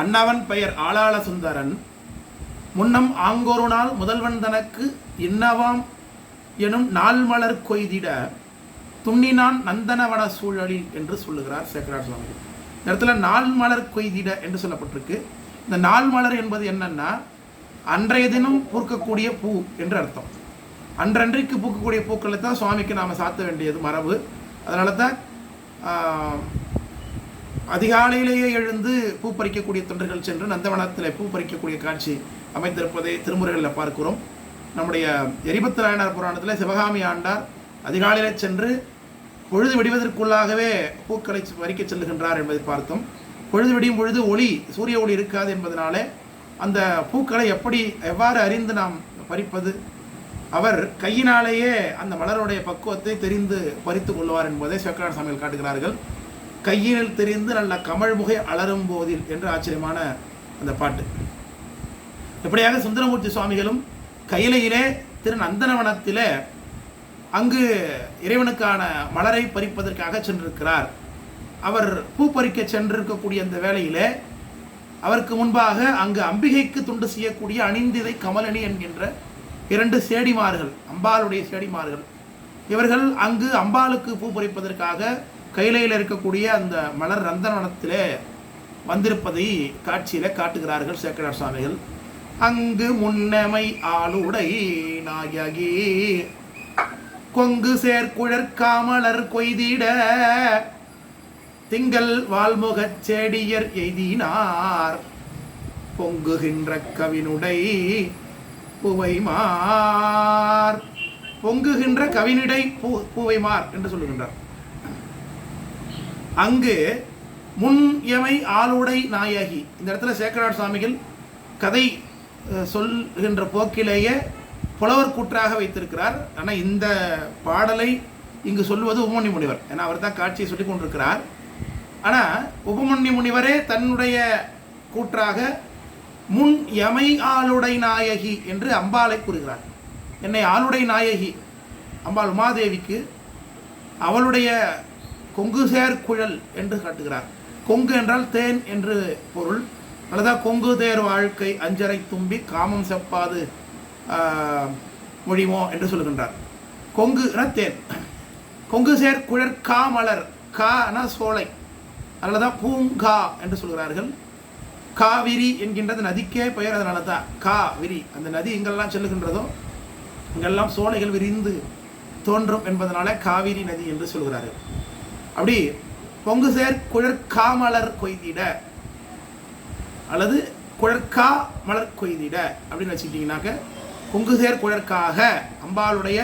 அன்னவன் பெயர் ஆளாள சுந்தரன். முன்னம் ஆங்கொரு நாள் முதல்வன் தனக்கு இன்னவாம் எனும் நாள் மலர் கொய்திட துண்ணினான் நந்தனவன சூழலில் என்று சொல்லுகிறார் சேக்கரார் சுவாமி. இந்த இடத்துல நாள் மலர் கொய்திட என்று சொல்லப்பட்டிருக்கு. இந்த நாள் மலர் என்பது என்னன்னா அன்றைய தினம் பூக்கக்கூடிய பூ என்று அர்த்தம். அன்றன்றைக்கு பூக்கக்கூடிய பூக்களை தான் சுவாமிக்கு நாம் சாத்த வேண்டியது மரபு. அதனால தான் அதிகாலையிலேயே எழுந்து பூ பறிக்கக்கூடிய தொண்டர்கள் சென்று நந்தவனத்தில் பூ பறிக்கக்கூடிய காட்சி அமைந்திருப்பதை திருமுறைகளில் பார்க்கிறோம். நம்முடைய எரிபத்து நாயனார் புராணத்தில் சிவகாமி ஆண்டார் அதிகாலையிலே சென்று பொழுது விடுவதற்குள்ளாகவே பூக்களை பறிக்க செல்லுகின்றார் என்பதை பார்த்தோம். பொழுது விடியும் பொழுது ஒளி சூரிய ஒளி இருக்காது என்பதனாலே அந்த பூக்களை எப்படி எவ்வாறு அறிந்து நாம் பறிப்பது? அவர் கையினாலேயே அந்த மலருடைய பக்குவத்தை தெரிந்து பறித்து கொள்வார் என்பதை சேக்கரார் சாமிகள் காட்டுகிறார்கள். கையில் தெரிந்து நல்ல கமல் முகை அலரும் போதில் என்று ஆச்சரியமான அந்த பாட்டு. எப்படியாக சுந்தரமூர்த்தி சுவாமிகளும் கையிலையிலே திரு நந்தனவனத்திலே அங்கு இறைவனுக்கான மலரை பறிப்பதற்காக சென்றிருக்கிறார். அவர் பூ பறிக்க சென்றிருக்கக்கூடிய அந்த வேளையிலே அவருக்கு முன்பாக அங்கு அம்பிகைக்கு துண்டு செய்யக்கூடிய அணிந்திதை கமலணி என்கின்ற இரண்டு சேடிமார்கள் அம்பாளுடைய சேடிமார்கள். இவர்கள் அங்கு அம்பாளுக்கு பூ பறிப்பதற்காக கைலையில் இருக்கக்கூடிய அந்த மலர் ரந்தனவனத்திலே வந்திருப்பதை காட்சியில காட்டுகிறார்கள் சேக்கடார் சுவாமிகள் அங்கு முன்னமை ஆளுடை நாயகி. கொங்கு சேர்க்குழற்காமலர் கொய்திட. திங்கள் வால்முகச் செடியர் எய்தினார். பொங்குகின்ற கவினுடை புவைமார். பொங்குகின்ற கவினிடை பூ பூவைமார் என்று சொல்லுகின்றார். அங்கு முன் எமை ஆளுடை நாயகி. இந்த இடத்துல சேக்கராட் சுவாமிகள் கதை சொல்கின்ற போக்கிலேயே புலவர் கூற்றாக வைத்திருக்கிறார். ஆனால் இந்த பாடலை இங்கு சொல்லுவது உபமன்யு முனிவர். ஏன்னா அவர் தான் காட்சியை சொல்லி கொண்டிருக்கிறார். ஆனால் உபமன்யு முனிவரே தன்னுடைய கூற்றாக முன் எமை ஆளுடை நாயகி என்று அம்பாளை கூறுகிறார். என்னை ஆளுடை நாயகி அம்பாள் உமாதேவிக்கு அவளுடைய கொங்கு சேர் குழல் என்று காட்டுகிறார். கொங்கு என்றால் தேன் என்று பொருள். அல்லதான் கொங்கு தேர் வாழ்க்கை அஞ்சரை தும்பி காமம் செப்பாது மொழிமோ என்று சொல்லுகின்றார் கொங்குனா தேன். கொங்கு சேர் குழற் காமலர் கானா சோலை. அல்லதா பூங்கா என்று சொல்கிறார்கள். காவிரி என்கின்றது நதிக்கே பெயர் அதனால தான் காவிரி அந்த நதி எங்கெல்லாம் செல்லுகின்றதோ இங்கெல்லாம் சோலைகள் விரிந்து தோன்றும் என்பதனால காவிரி நதி என்று சொல்கிறார்கள். அப்படி பொங்கு சேர் குழற்காமலர் கொய்திட. அல்லது குழற்கா மலர் கொய்திட அப்படின்னு வச்சுக்கிட்டிங்கனாக்க பொங்கு சேர் குழற்காக அம்பாளுடைய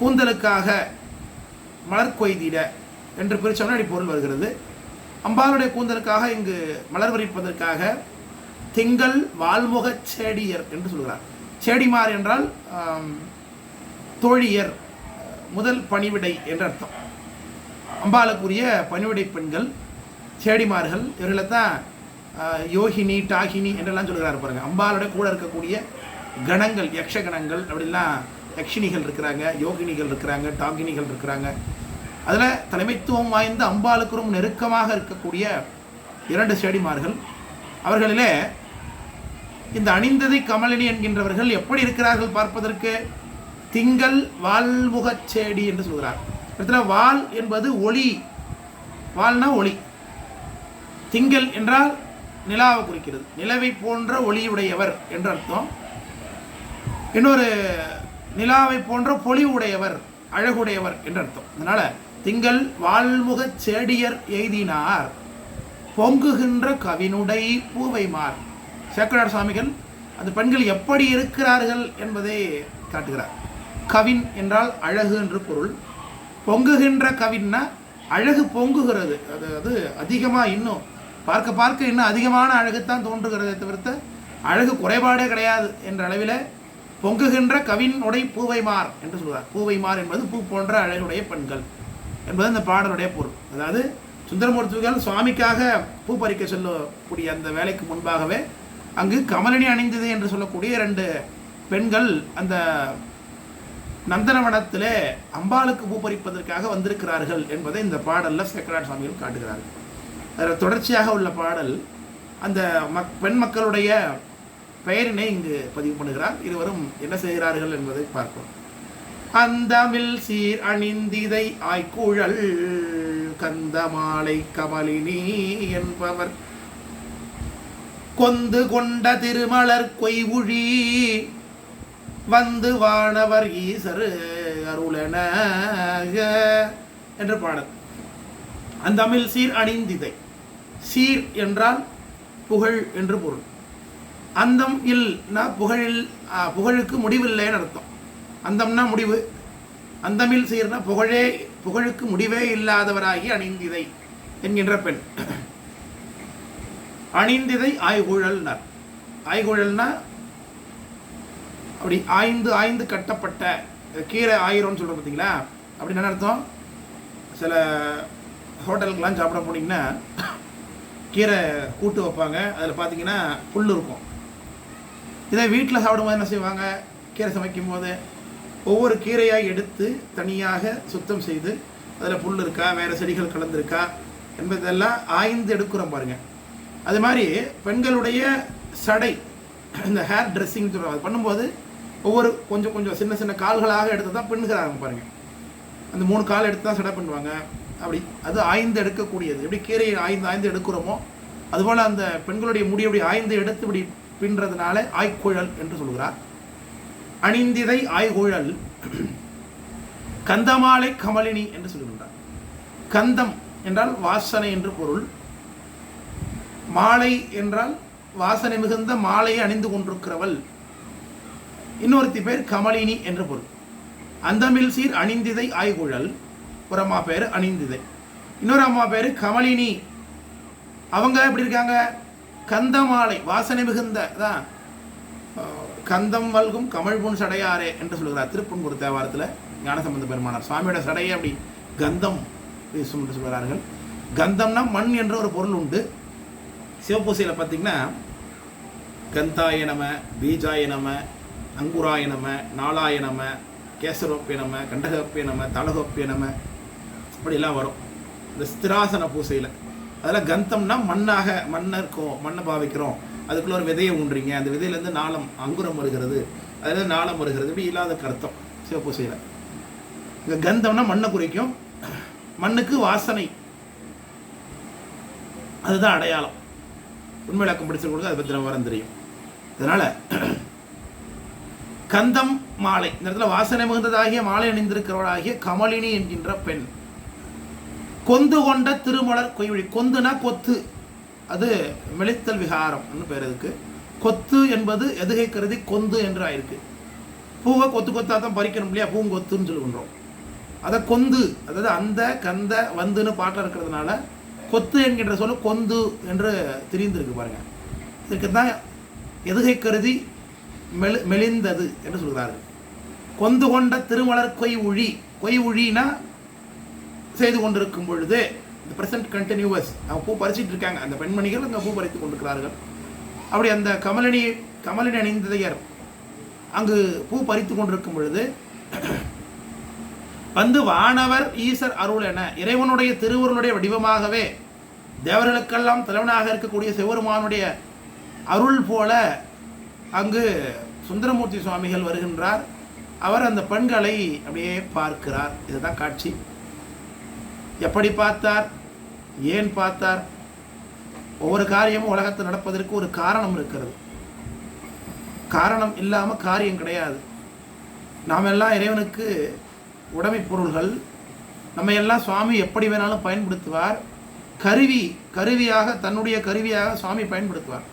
கூந்தலுக்காக மலர் கொய்திட என்று பிரித்தோம்னா அப்படி பொருள் வருகிறது. அம்பாளுடைய கூந்தலுக்காக இங்கு மலர் பறிப்பதற்காக திங்கள் வால்முக சேடியர் என்று சொல்கிறார். சேடிமார் என்றால் தோழியர் முதல் பணிவிடை என்ற அர்த்தம். அம்பாளுக்குரிய பணிவிடை பெண்கள் சேடிமார்கள் இவர்களை தான் யோகினி டாகினி என்றெல்லாம் சொல்கிறார் பாருங்க. அம்பாலோட கூட இருக்கக்கூடிய கணங்கள் யக்ஷ கணங்கள் அப்படிலாம் யக்ஷினிகள் இருக்கிறாங்க யோகினிகள் இருக்கிறாங்க டாகினிகள் இருக்கிறாங்க. அதில் தலைமைத்துவம் வாய்ந்த அம்பாளுக்கு ரொம்ப நெருக்கமாக இருக்கக்கூடிய இரண்டு சேடிமார்கள். அவர்களிலே இந்த அணிந்ததை கமலினி என்கின்றவர்கள் எப்படி இருக்கிறார்கள் பார்ப்பதற்கு திங்கள் வால்முகச் சேடி என்று சொல்கிறார். இடத்துல வால் என்பது ஒளி. வால்னா ஒளி. திங்கள் என்றால் நிலாவை குறிக்கிறது. நிலவை போன்ற ஒளியுடையவர் என்று அர்த்தம். இன்னொரு நிலாவை போன்ற பொலிவுடையவர் அழகுடையவர் என்று அர்த்தம். அதனால திங்கள் வால்முக சேடியர் எய்தினார். பொங்குகின்ற கவினுடை பூவைமார். சேக்கரார் சுவாமிகள் அந்த பெண்கள் எப்படி இருக்கிறார்கள் என்பதை காட்டுகிறார். கவின் என்றால் அழகு என்று பொருள். பொங்குகின்ற கவின்னா அழகு பொங்குகிறது. அது அது அதிகமாக இன்னும். பார்க்க பார்க்க இன்னும் அதிகமான அழகுத்தான் தோன்றுகிறதே தவிர்த்து அழகு குறைபாடே கிடையாது என்ற அளவில் பொங்குகின்ற கவின் உடை பூவைமார் என்று சொல்கிறார் பூவைமார் என்பது பூ போன்ற அழகுடைய பெண்கள் என்பது அந்த பாடலுடைய பொருள். அதாவது சுந்தரமூர்த்திகள் சுவாமிக்காக பூ பறிக்க சொல்லக்கூடிய அந்த வேலைக்கு முன்பாகவே அங்கு கமலினி அணிந்தது என்று சொல்லக்கூடிய இரண்டு பெண்கள் அந்த நந்தனவனத்திலே அம்பாளுக்கு பூபரிப்பதற்காக வந்திருக்கிறார்கள் என்பதை இந்த பாடலில் சேக்கராட் சுவாமிகள் காட்டுகிறார்கள். அதில் தொடர்ச்சியாக உள்ள பாடல் அந்த மக் பெண் மக்களுடைய பெயரினை இங்கு பதிவு பண்ணுகிறார். இருவரும் என்ன செய்கிறார்கள் என்பதை பார்ப்போம். அந்தமில் சீர் அணிந்திதை ஆய்குழல் கந்தமாலை கமலினி என்பவர். கொந்து கொண்ட திருமலர் கொய்வுழி வந்து வானவர் ஈசர் அருளன என்ற பாடல். அந்த தமிழ் சீர் அணிந்திதை. சீர் என்றால் புகழ் என்று பொருள். அந்தம் இல்னா புகழில் புகழுக்கு முடிவில்லைன்னு அர்த்தம். அந்தம்னா முடிவு. அந்தமில் சீர்னா புகழே புகழுக்கு முடிவே இல்லாதவராகி அணிந்திதை என்கின்ற பெண். அணிந்திதை ஆய்குழல்னார். ஆய்குழல்னா அப்படி ஆய்ந்து ஆய்ந்து கட்டப்பட்ட கீரை ஆயிரம்னு சொல்கிறோம் பார்த்தீங்களா அப்படின்னு என்ன அர்த்தம்? சில ஹோட்டலுக்கெலாம் சாப்பிட போனீங்கன்னா கீரை கூட்டு வைப்பாங்க. அதில் பார்த்தீங்கன்னா புல் இருக்கும். இதை வீட்டில் சாப்பிடும்போது என்ன செய்வாங்க? கீரை சமைக்கும் போது ஒவ்வொரு கீரையாக எடுத்து தனியாக சுத்தம் செய்து அதில் புல் இருக்கா? வேறு செடிகள் கலந்துருக்கா? என்பதெல்லாம் ஆய்ந்து எடுக்கிறோம் பாருங்கள் அது மாதிரி பெண்களுடைய சடை இந்த ஹேர் ட்ரெஸ்ஸிங் சொல்கிறாங்க அது பண்ணும்போது ஒவ்வொரு கொஞ்சம் கொஞ்சம் சின்ன சின்ன கால்களாக எடுத்து தான் பின்னுகிறாங்க பாருங்க. அந்த மூணு கால் எடுத்து தான் சடை பண்ணுவாங்க. அப்படி அது ஆய்ந்து எடுக்கக்கூடியது. எப்படி கீரையை ஆய்ந்து ஆய்ந்து எடுக்கிறோமோ அதுபோல் அந்த பெண்களுடைய முடி அப்படி ஆய்ந்து எடுத்து இப்படி பின்றதுனால ஆய்குழல் என்று சொல்கிறார். அணிந்திதை ஆய்குழல் கந்தமாலை கமலினி என்று சொல்கின்றார். கந்தம் என்றால் வாசனை என்று பொருள். மாலை என்றால் வாசனை மிகுந்த மாலையை அணிந்து கொண்டிருக்கிறவள். இன்னொருத்தி பேர் கமலினி என்று பொருள். அந்தமில் சீர் அணிந்திதை ஆய்குழல் ஒரு அம்மா பேர் அணிந்திதை. இன்னொரு அம்மா பேர் கமலினி. அவங்க எப்படி இருக்காங்க? கந்தமாலை வாசனை மிகுந்த தான் கந்தம் வல்கும் கமழ்புன் சடையாரே என்று சொல்கிறார் திருப்பன்கூர் தேவாரத்தில் ஞானசம்பந்த பெருமானார். சுவாமியோட சடையை அப்படி கந்தம் வீசும் என்று சொல்கிறார்கள். கந்தம்னா மண் என்ற ஒரு பொருள் உண்டு. சிவப்பூசையில் பார்த்தீங்கன்னா கந்தாய நம பீஜாய நம அங்குராய நம நாளாய நம கேசரோப்பிய நம கண்டகப்பிய நம தலகோப்பிய நம இப்படிலாம் வரும். இந்த ஸ்திராசன பூசையில். அதில் கந்தம்னா மண்ணாக மண்ணை இருக்கும் மண்ணை பாவிக்கிறோம். அதுக்குள்ள ஒரு விதையை ஊன்றீங்க. அந்த விதையிலேருந்து நாளம் அங்குரம் வருகிறது. அதில் நாளம் வருகிறது. இப்படி இல்லாத கருத்தம் சிவப்பூசையில் இங்கே கந்தம்னா மண்ணை குறிக்கும். மண்ணுக்கு வாசனை. அதுதான் அடையாளம். உண்மை விளக்கம் படிச்சிருக்கிறது அதை பற்றி நம்ம வரம் தெரியும். அதனால் கந்தம் மாலை. இந்த இடத்துல வாசனை மிகுந்ததாகிய மாலை அணிந்திருக்கிறவளாகிய கமலினி என்கின்ற பெண். கொந்து கொண்ட திருமலர் கொய்வழி. கொந்துனா கொத்து. அது மெளித்தல் விகாரம்னு பேர் அதுக்கு. கொத்து என்பது எதுகை கருதி கொந்து என்று ஆயிருக்கு பூவை கொத்து கொத்தா தான் பறிக்கணும் இல்லையா? பூங்கொத்துன்னு சொல்லுகின்றோம் அதை கொந்து அதாவது அந்த கந்த வந்துன்னு பாட்டில் இருக்கிறதுனால கொத்து என்கின்ற சொல்ல கொந்து என்று திரிந்திருக்கு பாருங்க. இதுக்கு தான் எதுகை கருதி மெலி மெலிந்தது என்று சொல்கிறார்கள். கொந்து கொண்ட திருமலர் கொய் உழி கொய் உழினா செய்து கொண்டிருக்கும் பொழுது இந்த ப்ரெசன்ட் கண்டினியூவஸ் அவங்க பூ பறிச்சிட்டு இருக்காங்க. அந்த பெண்மணிகள் அங்கே பூ பறித்து கொண்டிருக்கிறார்கள். அப்படி அந்த கமலினி கமலினி அணிந்ததையர் அங்கு பூ பறித்து கொண்டிருக்கும் பொழுது வந்து வானவர் ஈசர் அருள் என இறைவனுடைய திருவருளுடைய வடிவமாகவே தேவர்களுக்கெல்லாம் தலைவனாக இருக்கக்கூடிய சிவருமானுடைய அருள் போல அங்கு சுந்தரமூர்த்தி சுவாமிகள் வருகின்றார். அவர் அந்த பெண்களை அப்படியே பார்க்கிறார். இதுதான் காட்சி. எப்படி பார்த்தார்? ஏன் பார்த்தார்? ஒவ்வொரு காரியமும் உலகத்தில் நடப்பதற்கு ஒரு காரணம் இருக்கிறது. காரணம் இல்லாமல் காரியம் கிடையாது. நாம் எல்லாம் இறைவனுக்கு உடைமை பொருள்கள். நம்ம எல்லாம் சுவாமி எப்படி வேணாலும் பயன்படுத்துவார். கருவி கருவியாக தன்னுடைய கருவியாக சுவாமி பயன்படுத்துவார்.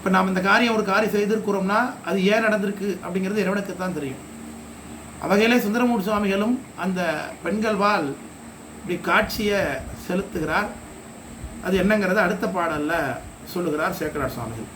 இப்போ நாம் இந்த காரியம் ஒரு காரியம் செய்திருக்கிறோம்னா அது ஏன் நடந்திருக்கு அப்படிங்கிறது இறைவனுக்கு தான் தெரியும். அவகையிலே சுந்தரமூர்த்தி சுவாமிகளும் அந்த பெண்கள் வாழ் இப்படி காட்சியை செலுத்துகிறார். அது என்னங்கிறத அடுத்த பாடலில் சொல்லுகிறார் சேக்கரார் சுவாமிகள்.